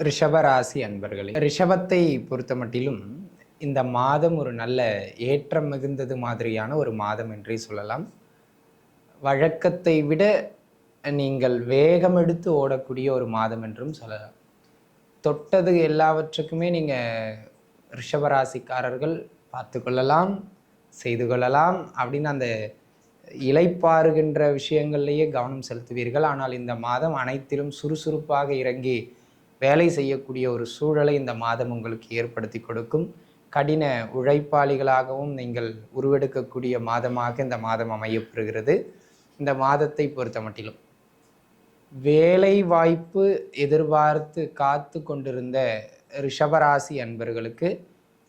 ரிஷபராசி அன்பர்களே ரிஷபத்தை பொறுத்த மட்டிலும் இந்த மாதம் ஒரு நல்ல ஏற்றம் மிகுந்தது மாதிரியான ஒரு மாதம் என்றே சொல்லலாம். வழக்கத்தை விட நீங்கள் வேகம் எடுத்து ஓடக்கூடிய ஒரு மாதம் என்றும் சொல்லலாம். தொட்டது எல்லாவற்றுக்குமே நீங்கள் ரிஷபராசிக்காரர்கள் பார்த்து கொள்ளலாம் செய்து கொள்ளலாம் அப்படின்னு அந்த இலைப்பாறுகின்ற விஷயங்கள்லேயே கவனம் செலுத்துவீர்கள். ஆனால் இந்த மாதம் அனைத்திலும் சுறுசுறுப்பாக இறங்கி வேலை செய்யக்கூடிய ஒரு சூழலை இந்த மாதம் உங்களுக்கு ஏற்படுத்தி கொடுக்கும். கடின உழைப்பாளிகளாகவும் நீங்கள் உருவெடுக்கக்கூடிய மாதமாக இந்த மாதம் அமையப்பெறுகிறது. இந்த மாதத்தை பொறுத்த மட்டிலும். வேலை வாய்ப்பு எதிர்பார்த்து காத்து கொண்டிருந்த ரிஷபராசி அன்பர்களுக்கு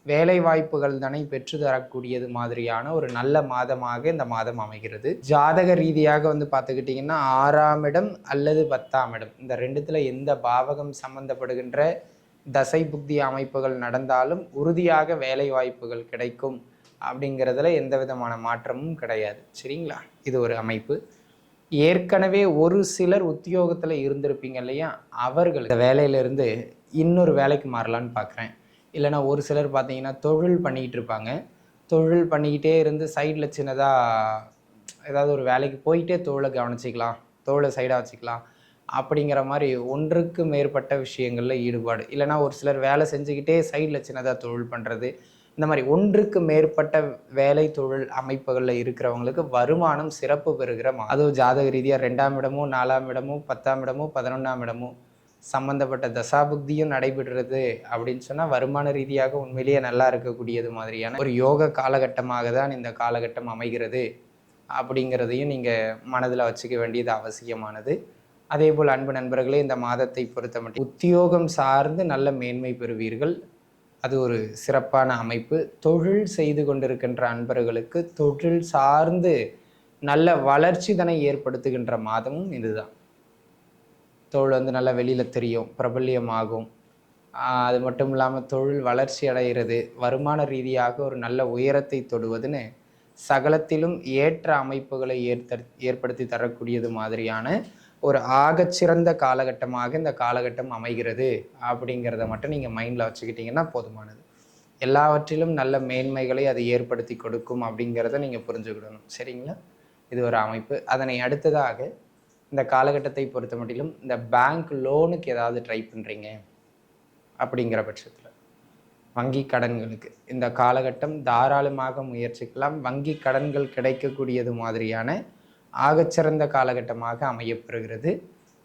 வேலை வாய்ப்புகள் தானே பெற்று தரக்கூடியது மாதிரியான ஒரு நல்ல மாதமாக இந்த மாதம் அமைகிறது. ஜாதக ரீதியாக வந்து பார்த்துக்கிட்டிங்கன்னா ஆறாம் இடம் அல்லது பத்தாம் இடம். இந்த ரெண்டுத்தில் எந்த பாவகம் சம்பந்தப்படுகின்ற தசை புக்தி அமைப்புகள் நடந்தாலும் உறுதியாக வேலை வாய்ப்புகள் கிடைக்கும் அப்படிங்கிறதுல எந்த விதமான மாற்றமும் கிடையாது. சரிங்களா? இது ஒரு அமைப்பு. ஏற்கனவே ஒரு சிலர் உத்தியோகத்தில் இருந்திருப்பீங்க இல்லையா? அவர்கள் இந்த வேலையிலிருந்து இன்னொரு வேலைக்கு மாறலான்னு பார்க்குறேன். இல்லைன்னா ஒரு சிலர் பார்த்தீங்கன்னா தொழில் பண்ணிக்கிட்டு இருப்பாங்க. தொழில் பண்ணிக்கிட்டே இருந்து சைடில் சின்னதாக ஏதாவது ஒரு வேலைக்கு போயிட்டே தொழிலை கவனிச்சிக்கலாம் தொழிலை சைடாக வச்சுக்கலாம். அப்படிங்கிற மாதிரி ஒன்றுக்கு மேற்பட்ட விஷயங்களில் ஈடுபாடு. இல்லைன்னா ஒரு சிலர் வேலை செஞ்சுக்கிட்டே சைடில் சின்னதாக தொழில் பண்ணுறது இந்த மாதிரி ஒன்றுக்கு மேற்பட்ட வேலை தொழில் அமைப்புகளில் இருக்கிறவங்களுக்கு வருமானம் சிறப்பு பெறுகிற அதுவும் ஜாதக ரீதியாக ரெண்டாம் இடமோ நாலாம் இடமோ பத்தாம் இடமோ பதினொன்றாம் இடமோ சம்பந்தப்பட்ட தசாபுக்தியும் நடைபெறுறது அப்படின்னு சொன்னால் வருமான ரீதியாக உண்மையிலேயே நல்லா இருக்கக்கூடியது மாதிரியான ஒரு யோக காலகட்டமாக தான் இந்த காலகட்டம் அமைகிறது அப்படிங்கிறதையும் நீங்கள் மனதில் வச்சுக்க வேண்டியது அவசியமானது. அதே போல் அன்பு நண்பர்களே இந்த மாதத்தை பொறுத்த மட்டும் உத்தியோகம் சார்ந்து நல்ல மேன்மை பெறுவீர்கள். அது ஒரு சிறப்பான அமைப்பு. தொழில் செய்து கொண்டிருக்கின்ற அன்பர்களுக்கு தொழில் சார்ந்து நல்ல வளர்ச்சி தனை ஏற்படுத்துகின்ற மாதமும் இதுதான். தோல் வந்து நல்லா வெளியில் தெரியும் பிரபல்யமாகும். ஆகும் அது மட்டும் இல்லாமல் தொழில் வளர்ச்சி அடைகிறது வருமான ரீதியாக ஒரு நல்ல உயரத்தை தொடுவதுன்னு சகலத்திலும் ஏற்ற அமைப்புகளை ஏற்ப ஏற்படுத்தி தரக்கூடியது மாதிரியான ஒரு ஆகச்சிறந்த காலகட்டமாக இந்த காலகட்டம் அமைகிறது. அப்படிங்கிறத மட்டும் நீங்கள் மைண்டில் வச்சுக்கிட்டிங்கன்னா போதுமானது. எல்லாவற்றிலும் நல்ல மேன்மைகளை அது ஏற்படுத்தி கொடுக்கும் அப்படிங்கிறத நீங்கள் புரிஞ்சுக்கிடணும். சரிங்களா? இது ஒரு அமைப்பு. அதனை அடுத்ததாக இந்த காலகட்டத்தை பொறுத்த மட்டிலும் இந்த பேங்க் லோனுக்கு ஏதாவது ட்ரை பண்ணுறீங்க அப்படிங்கிற பட்சத்தில். வங்கி கடன்களுக்கு. இந்த காலகட்டம் தாராளமாக முயற்சிக்கலாம். வங்கி கடன்கள் கிடைக்கக்கூடியது மாதிரியான ஆகச்சிறந்த காலகட்டமாக அமையப்பெறுகிறது.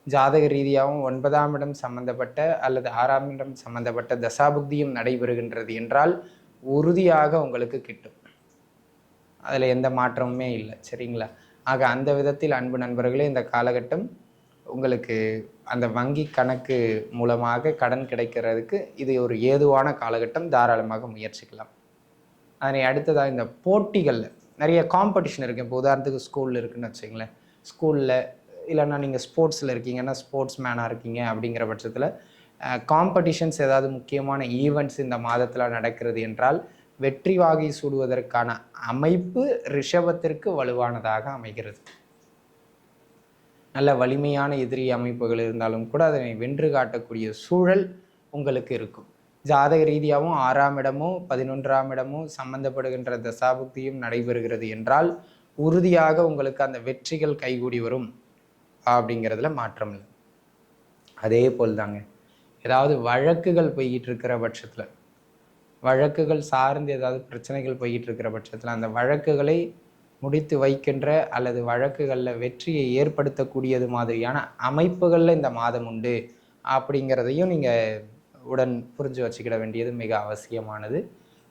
ஜாதக ரீதியாகவும் ஒன்பதாம் இடம் சம்பந்தப்பட்ட அல்லது ஆறாம் இடம் சம்பந்தப்பட்ட தசாபுக்தியும் நடைபெறுகின்றது என்றால் உறுதியாக உங்களுக்கு கிட்டும். அதில் எந்த மாற்றமுமே இல்லை. சரிங்களா? ஆக அந்த விதத்தில் அன்பு நண்பர்களே இந்த காலகட்டம் உங்களுக்கு அந்த வங்கி கணக்கு மூலமாக கடன் கிடைக்கிறதுக்கு இது ஒரு ஏதுவான காலகட்டம். தாராளமாக முயற்சிக்கலாம். அதனை அடுத்ததாக இந்த போட்டிகளில் நிறைய காம்படிஷன் இருக்குது இப்போ உதாரணத்துக்கு ஸ்கூலில் இருக்குன்னு வச்சுங்களேன் ஸ்கூலில் இல்லைன்னா நீங்கள் ஸ்போர்ட்ஸில் இருக்கீங்கன்னா ஸ்போர்ட்ஸ் மேனாக இருக்கீங்க அப்படிங்கிற பட்சத்தில் காம்படிஷன்ஸ் ஏதாவது முக்கியமான ஈவெண்ட்ஸ் இந்த மாதத்தில் நடக்கிறது என்றால் வெற்றி வாகை சூடுவதற்கான அமைப்பு ரிஷபத்திற்கு வலுவானதாக அமைகிறது. நல்ல வலிமையான எதிரி அமைப்புகள் இருந்தாலும் கூட அதனை வென்று காட்டக்கூடிய சூழல் உங்களுக்கு இருக்கும். ஜாதக ரீதியாகவும் ஆறாம் இடமோ பதினொன்றாம் இடமோ சம்பந்தப்படுகின்ற தசாபுக்தியும் நடைபெறுகிறது என்றால் உறுதியாக உங்களுக்கு அந்த வெற்றிகள் கைகூடி வரும் அப்படிங்கிறதுல மாற்றம் இல்லை. அதே போல் தாங்க. ஏதாவது வழக்குகள் போய்கிட்டு இருக்கிற பட்சத்தில் வழக்குகள் சார்ந்து ஏதாவது பிரச்சனைகள் போய்கிட்டு இருக்கிற பட்சத்தில் அந்த வழக்குகளை முடித்து வைக்கின்ற அல்லது வழக்குகளில் வெற்றியை ஏற்படுத்தக்கூடியது மாதிரியான அமைப்புகளில் இந்த மாதம் உண்டு அப்படிங்கிறதையும் நீங்கள் உடன் புரிஞ்சு வச்சுக்கிட வேண்டியது மிக அவசியமானது.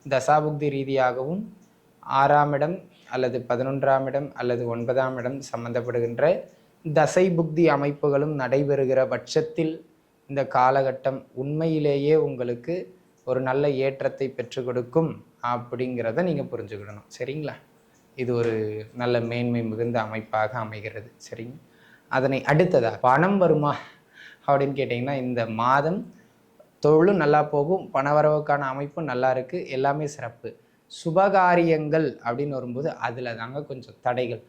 தசாபுக்தி ரீதியாகவும் ஆறாம் இடம் அல்லது பதினொன்றாம் இடம் அல்லது ஒன்பதாம் இடம் சம்பந்தப்படுகின்ற தசை புக்தி அமைப்புகளும் நடைபெறுகிற பட்சத்தில் இந்த காலகட்டம் உண்மையிலேயே உங்களுக்கு ஒரு நல்ல ஏற்றத்தை பெற்றுக் கொடுக்கும் அப்படிங்கிறத நீங்கள் புரிஞ்சுக்கிடணும். சரிங்களா? இது ஒரு நல்ல மேன்மை மிகுந்த அமைப்பாக அமைகிறது. சரிங்க? அதனை அடுத்ததாக பணம் வருமா அப்படின்னு கேட்டிங்கன்னா இந்த மாதம் தொழிலும் நல்லா போகும் பணவரவுக்கான அமைப்பும் நல்லா இருக்குது எல்லாமே சிறப்பு. சுபகாரியங்கள் அப்படின்னு வரும்போது அதில் தாங்க கொஞ்சம் தடைகள்.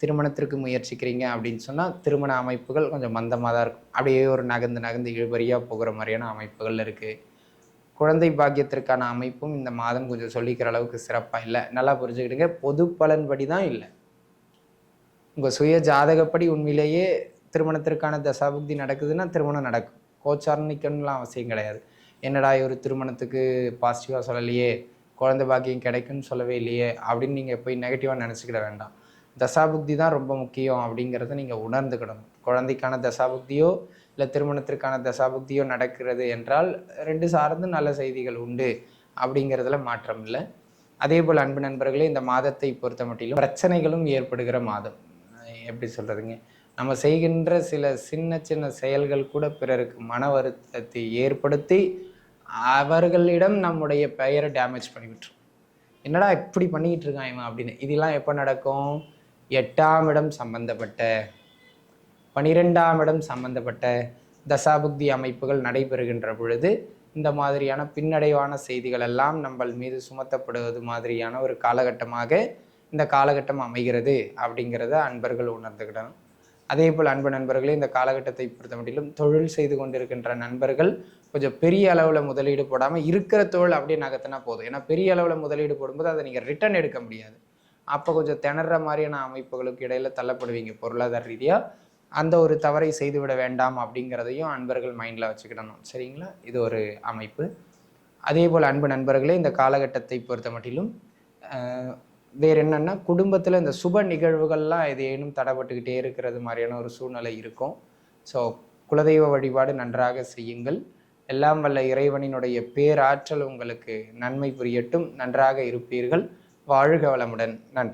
திருமணத்திற்கு முயற்சிக்கிறீங்க அப்படின்னு சொன்னால் திருமண அமைப்புகள் கொஞ்சம் மந்தமாக தான் இருக்கும். அப்படியே ஒரு நகர்ந்து நகர்ந்து இழுபறியாக போகிற மாதிரியான அமைப்புகள் இருக்குது குழந்தை பாக்கியத்திற்கான அமைப்பும் இந்த மாதம் கொஞ்சம் சொல்லிக்கிற அளவுக்கு சிறப்பாக இல்லை. நல்லா புரிஞ்சுக்கிடுங்க. பொது பலன்படி தான் இல்லை. உங்கள் சுய ஜாதகப்படி உண்மையிலேயே திருமணத்திற்கான தசாபுக்தி நடக்குதுன்னா திருமணம் நடக்கும். கோச்சாரம் நிற்கணும்லாம் அவசியம் கிடையாது. என்னடா ஒரு திருமணத்துக்கு பாசிட்டிவாக சொல்லலையே குழந்தை பாக்கியம் கிடைக்குன்னு சொல்லவே இல்லையே அப்படின்னு நீங்கள் போய் நெகட்டிவாக நினச்சிக்கிட வேண்டாம். தசாபுக்தி தான் ரொம்ப முக்கியம் அப்படிங்கிறத நீங்கள் உணர்ந்துக்கிடணும் குழந்தைக்கான தசாபுக்தியோ இல்லை திருமணத்திற்கான தசாபுக்தியோ நடக்கிறது என்றால் ரெண்டு சார்ந்து நல்ல செய்திகள் உண்டு அப்படிங்கிறதுல மாற்றம் இல்லை. அதே போல் அன்பு நண்பர்களே இந்த மாதத்தை பொறுத்த மட்டிலும் பிரச்சனைகளும் ஏற்படுகிற மாதம். எப்படி சொல்கிறதுங்க நம்ம செய்கின்ற சில சின்ன சின்ன செயல்கள் கூட பிறருக்கு மன வருத்தத்தை ஏற்படுத்தி அவர்களிடம் நம்முடைய பெயரை டேமேஜ் பண்ணிவிட்டுரும். என்னடா இப்படி பண்ணிக்கிட்டு இருக்கான் இவன் அப்படின்னு. இதெல்லாம் எப்போ நடக்கும்? எட்டாம் இடம் சம்பந்தப்பட்ட பனிரெண்டாம் இடம் சம்பந்தப்பட்ட தசாபுக்தி அமைப்புகள் நடைபெறுகின்ற பொழுது இந்த மாதிரியான பின்னடைவான செய்திகள் எல்லாம் நம்மள் மீது சுமத்தப்படுவது மாதிரியான ஒரு காலகட்டமாக இந்த காலகட்டம் அமைகிறது அப்படிங்கிறத அன்பர்கள் உணர்ந்துக்கிடணும் அதே போல் அன்பு நண்பர்களே இந்த காலகட்டத்தை பொறுத்த மட்டிலும் தொழில் செய்து கொண்டிருக்கின்ற நண்பர்கள் கொஞ்சம் பெரிய அளவில் முதலீடு போடாமல் இருக்கிற தொழில் அப்படியே நகர்த்தினா போதும். ஏன்னா பெரிய அளவில் முதலீடு போடும்போது அதை நீங்கள் ரிட்டர்ன் எடுக்க முடியாது. அப்போ கொஞ்சம் திணற மாதிரியான அமைப்புகளுக்கு இடையில தள்ளப்படுவீங்க பொருளாதார ரீதியாக அந்த ஒரு தவறை செய்துவிட வேண்டாம் அப்படிங்கிறதையும் அன்பர்கள் மைண்டில் வச்சுக்கிடணும். சரிங்களா? இது ஒரு அமைப்பு. அதே போல் அன்பு நண்பர்களே இந்த காலகட்டத்தை பொறுத்த மட்டிலும் வேறு என்னென்னா குடும்பத்தில் இந்த சுப நிகழ்வுகள்லாம் ஏதேனும் தடைப்பட்டுக்கிட்டே இருக்கிறது மாதிரியான ஒரு சூழ்நிலை இருக்கும். ஸோ குலதெய்வ வழிபாடு நன்றாக செய்யுங்கள். எல்லாம் வல்ல இறைவனினுடைய பேராற்றல் உங்களுக்கு நன்மை புரியட்டும். நன்றாக இருப்பீர்கள். வாழ்க வளமுடன். நன்றி.